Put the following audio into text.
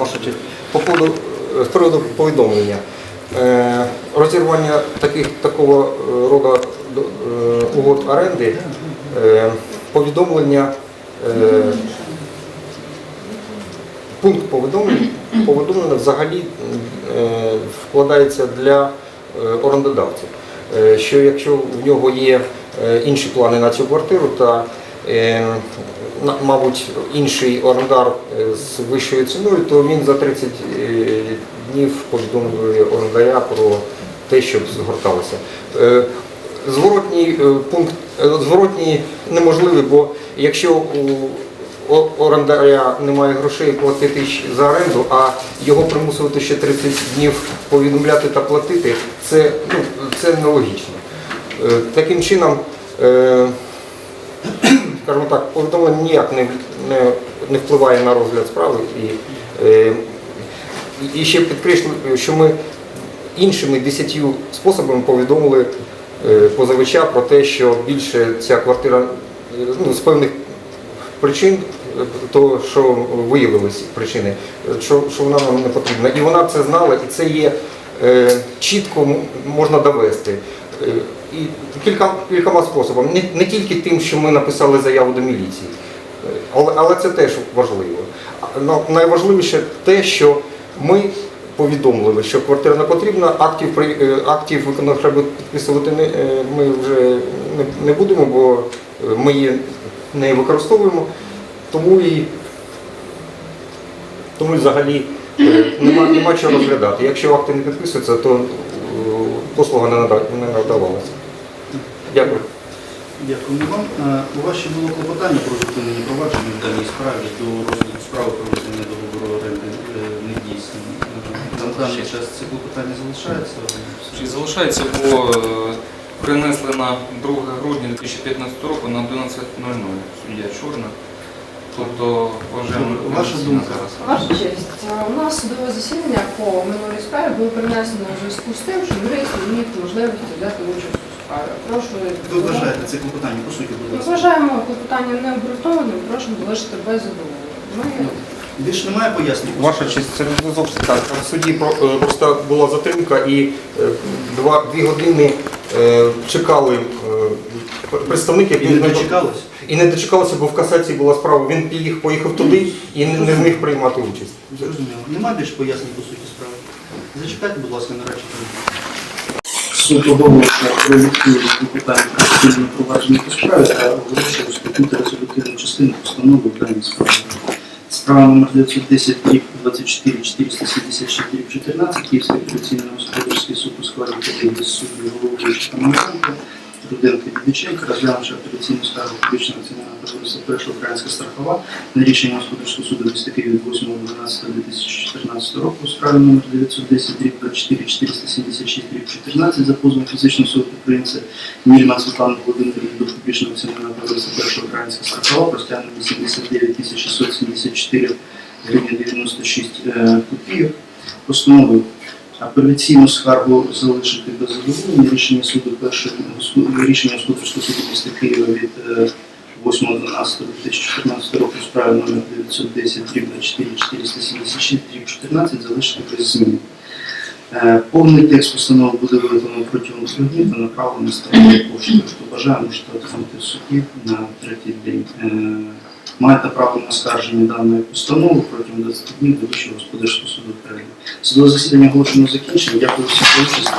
ваша. По поводу, з приводу повідомлення. Е, розірвання таких, такого е, роду е, угод оренди, е, повідомлення, е, пункт повідомлення, повідомлення взагалі е, вкладається для е, орендодавців. Е, Що якщо в нього є е, інші плани на цю квартиру, е, на- мабуть інший орендар е, з вищою ціною, то він за 30 е, днів повідомлює орендаря про те, щоб згорталося. Е, Зворотній пункт зворотній неможливий, бо якщо у орендаря немає грошей платити за оренду, а його примусувати ще 30 днів повідомляти та платити, це, ну, це нелогічно. Таким чином, скажімо так, повідомлення ніяк не, не, не впливає на розгляд справи. І, е, і- ще підкреслю, що ми іншими десятью способами повідомили е, позивача про те, що більше ця квартира ну, з певних причин, то що виявилися причини, що, що вона нам не потрібна. І вона це знала, і це є е, чітко можна довести. І кілька, кількома способами. Не, не тільки тим, що ми написали заяву до міліції, але, але це теж важливо. Найважливіше те, що ми повідомили, що квартира не потрібна, актів, е, актів виконавчого робіт підписувати не, е, ми вже не, будемо, бо е, ми її не використовуємо. Тому і тому взагалі нема, нема чого розглядати. Якщо акти не підписуються, то послуга не надавалася. Дякую. Дякую вам. Е, У вас ще було клопотання про зупинення провадження в даній справі до розгляду справи про визнання договору оренди е, недійсним. На даний час це клопотання залишається? Чи залишається, бо е, принесли на 2 грудня 2015 року на 11.00 суддя Чорна. Тобто вважаємо Ваша думка? зараз. Ваша честь, у нас судове засідання по минулій справі було перенесено у зв'язку з тим, що юрист не міг можливості взяти участь. Прошу Ви вважаєте це клопотання, по суті, будь Ми ласка? вважаємо клопотання необґрунтованим, прошу залишити без задоволення. Ми Більш немає пояснень? Ваша честь, це не зовсім так. В суді е, просто була затримка і е, два, дві години е, чекали е, представник, І не дочекались? і не дочекалися, бо в касації була справа. Він поїхав, поїхав туди і не, не зміг приймати участь. Зрозуміло. Немає більш пояснень по суті справи? Зачекайте, будь ласка, на речі. Суд обов'язково про відповідь питання конституційного провадження по справі та оголошує розпочати резолютивну частину постанови в даній справі. Справа номер 910 рік 24 476 рік 14 Київський апеляційний господарський суд у складі суддів головуючого Тамаренко, Руденко Дідиченко, розглянувши апеляційну скаргу публічного національного товариства перша українська страхова на рішення господарського суду міста Києва від 8.12.2014 року у справі номер 910 рік 24 476 рік 14 за позовом фізичного суду підприємця Нільман Світлана Володимирівна до публічного національного товариства перша українська страхова про стягнення 89 674 гривень 96 е, копійок. Постановою апеляційну скаргу залишити без задоволення. Рішення суду першого рішення господарського суду міста Києва від е, 8.12.2014 року у справі номер 910 дріб 24 476 дріб 14 залишити без змін. Е, Повний текст постанови буде виготовлено протягом трьох днів та направлено стороною поштою. Хто бажає, можете отримати в суді на третій день маєте право на скарження даної постанови протягом 20 днів до Вищого господарського суду України. Судове засідання оголошено закінчено. Дякую всім за участь.